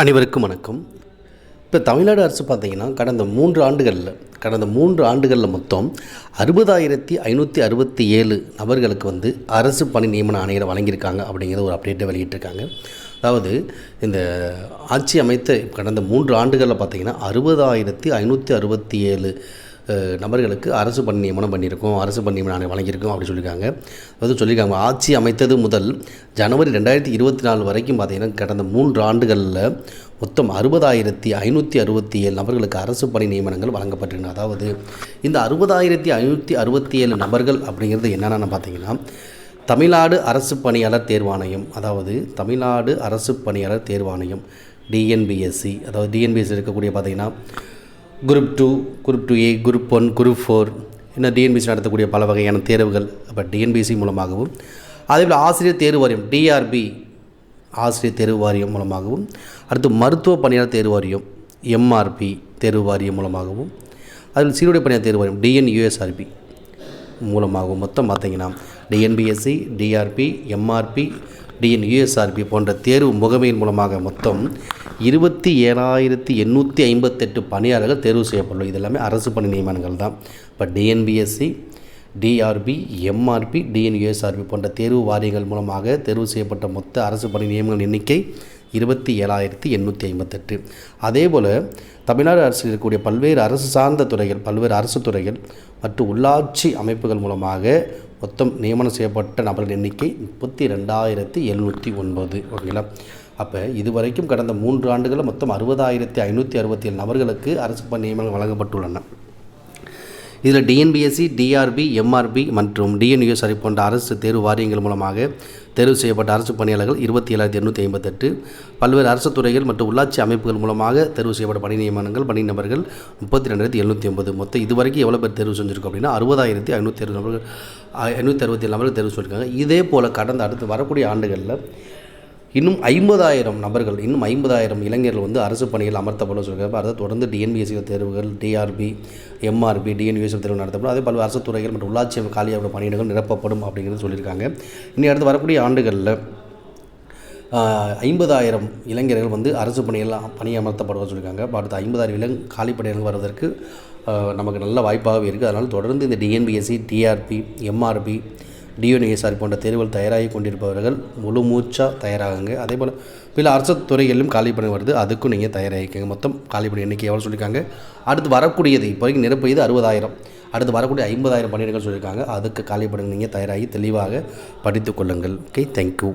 அனைவருக்கும் வணக்கம். இப்போ தமிழ்நாடு அரசு பார்த்தீங்கன்னா கடந்த மூன்று ஆண்டுகளில் கடந்த மூன்று ஆண்டுகளில் மொத்தம் அறுபதாயிரத்தி ஐநூற்றி அறுபத்தி ஏழு நபர்களுக்கு வந்து அரசு பணி நியமன ஆணையரை வழங்கியிருக்காங்க அப்படிங்கிற ஒரு அப்டேட்டை வெளியிட்டிருக்காங்க. அதாவது இந்த ஆட்சி அமைத்த கடந்த மூன்று ஆண்டுகளில் பார்த்தீங்கன்னா அறுபதாயிரத்தி ஐநூற்றி அறுபத்தி ஏழு நபர்களுக்கு அரசு பணி நியமனம் பண்ணியிருக்கோம் அரசு பணி நியமனம் ஆணையம் வழங்கியிருக்கோம் அப்படின்னு சொல்லியிருக்காங்க. அதாவது சொல்லியிருக்காங்க ஆட்சி அமைத்தது முதல் ஜனவரி ரெண்டாயிரத்தி இருபத்தி நாலு வரைக்கும் பார்த்தீங்கன்னா கடந்த மூன்று ஆண்டுகளில் மொத்தம் அறுபதாயிரத்தி ஐநூற்றி அறுபத்தி ஏழு நபர்களுக்கு அரசு பணி நியமனங்கள் வழங்கப்பட்டிருந்தன. அதாவது இந்த அறுபதாயிரத்தி ஐநூற்றி அறுபத்தி ஏழு நபர்கள் அப்படிங்கிறது என்னென்னு பார்த்தீங்கன்னா தமிழ்நாடு அரசு பணியாளர் தேர்வாணையம் அதாவது தமிழ்நாடு அரசு பணியாளர் தேர்வாணையம் டிஎன்பிஎஸ்சி அதாவது டிஎன்பிஎஸ்சி இருக்கக்கூடிய பார்த்தீங்கன்னா group two group two A group one group four இன்னும் டிஎன்பிசி நடத்தக்கூடிய பல வகையான தேர்வுகள் அப்போ டிஎன்பிசி மூலமாகவும் அதேபோல் ஆசிரியர் தேர்வு வாரியம் டிஆர்பி ஆசிரியர் தேர்வு வாரியம் மூலமாகவும் அடுத்து மருத்துவ பணியாளர் தேர்வு வாரியம் எம்ஆர்பி தேர்வு வாரியம் மூலமாகவும் அதில் சீருடை பணியாளர் தேர்வு வாரியம் டிஎன்யூஎஸ்ஆர்பி மூலமாகவும் மொத்தம் பார்த்தீங்கன்னா டிஎன்பிஎஸ்சி டிஆர்பி எம்ஆர்பி டிஎன்யூஎஸ்ஆர்பி போன்ற தேர்வு முகமையின் மூலமாக மொத்தம் இருபத்தி ஏழாயிரத்தி எண்ணூற்றி ஐம்பத்தெட்டு பணியாளர்கள் தேர்வு செய்யப்படும் இது எல்லாமே அரசு பணி நியமனங்கள் தான். இப்போ டிஎன்பிஎஸ்சி டிஆர்பி எம்ஆர்பி டிஎன்யூஎஸ்ஆர்பி போன்ற தேர்வு வாரியங்கள் மூலமாக தேர்வு செய்யப்பட்ட மொத்த அரசு பணி நியமனங்கள் எண்ணிக்கை இருபத்தி ஏழாயிரத்தி எண்ணூற்றி ஐம்பத்தெட்டு. அதே போல் தமிழ்நாடு அரசில் இருக்கக்கூடிய பல்வேறு அரசு சார்ந்த துறைகள் பல்வேறு அரசு துறைகள் மற்றும் உள்ளாட்சி அமைப்புகள் மூலமாக மொத்தம் நியமனம் செய்யப்பட்ட நபர்கள் எண்ணிக்கை முப்பத்தி ரெண்டாயிரத்தி எழுநூற்றி ஒன்பது. ஓகேங்களா? அப்போ இதுவரைக்கும் கடந்த மூன்று ஆண்டுகளில் மொத்தம் அறுபதாயிரத்தி ஐநூற்றி அறுபத்தி ஏழு நபர்களுக்கு அரசு பணி நியமனங்கள் வழங்கப்பட்டுள்ளன. இதில் டிஎன்பிஎஸ்சி டிஆர்பி எம்ஆர்பி மற்றும் டிஎன்யூஎஸ்ஆர்பி போன்ற அரசு தேர்வு வாரியங்கள் மூலமாக தேர்வு செய்யப்பட்ட அரசு பணியாளர்கள் இருபத்தி ஏழாயிரத்தி எண்ணூற்றி ஐம்பத்தெட்டு. பல்வேறு அரசு துறைகள் மற்றும் உள்ளாட்சி அமைப்புகள் மூலமாக தேர்வு செய்யப்பட்ட பணி நியமனங்கள் பணி நபர்கள் முப்பத்தி ரெண்டாயிரத்தி எழுநூற்றி ஐம்பது. மொத்தம் இதுவரைக்கும் எவ்வளோ பேர் தேர்வு செஞ்சுருக்கோம் அப்படின்னா அறுபதாயிரத்தி ஐநூற்றி அறுபது நபர்கள் ஐநூற்றி அறுபத்தி ஏழு நபர்கள் தேர்வு செஞ்சுருக்காங்க. இதே போல் கடந்த அடுத்து வரக்கூடிய ஆண்டுகளில் இன்னும் ஐம்பதாயிரம் நபர்கள் இன்னும் ஐம்பதாயிரம் இளைஞர்கள் வந்து அரசு பணியில் அமர்த்தப்பட சொல்லியிருக்காங்க அதை தொடர்ந்து டிஎன்பிஎஸ்சி தேர்வுகள் டிஆர்பி எம்ஆர்பி டிஎன்யூஎஸ் தேர்வு நடத்தப்படும். அதே பல அரசு துறைகள் மற்றும் உள்ளாட்சி காலியாக பணியிடங்கள் நிரப்பப்படும் அப்படிங்கிறது சொல்லியிருக்காங்க. இனி அடுத்து வரக்கூடிய ஆண்டுகளில் ஐம்பதாயிரம் இளைஞர்கள் வந்து அரசு பணியெல்லாம் பணியமர்த்தப்படுவார் சொல்லியிருக்காங்க. அப்ப அடுத்த ஐம்பதாயிரம் இளங் காலி பணியிடங்கள் வருவதற்கு நமக்கு நல்ல வாய்ப்பாகவே இருக்குது அதனால் தொடர்ந்து இந்த டிஎன்பிஎஸ்சி டிஆர்பி எம்ஆர்பி டிஎன்ஏஎஸ்ஆர் போன்ற தேர்வுகள் தயாராகி கொண்டிருப்பவர்கள் முழு மூச்சாக தயாராகுங்க. அதே போல் பல அரசு துறைகளிலும் காலி பணி வருது. அதுக்கும் நீங்கள் தயாராகிக்கங்க. மொத்தம் காலி பணி எண்ணிக்கை எவ்வளோ சொல்லியிருக்காங்க அடுத்து வரக்கூடியது இப்போ வரைக்கும் நிரப்பியது அறுபதாயிரம். அடுத்து வரக்கூடிய ஐம்பதாயிரம் பணியிடங்கள் சொல்லியிருக்காங்க அதுக்கு காலி பணி நீங்கள் தயாராகி தெளிவாக படித்துக்கொள்ளுங்கள் ஓகே தேங்க்யூ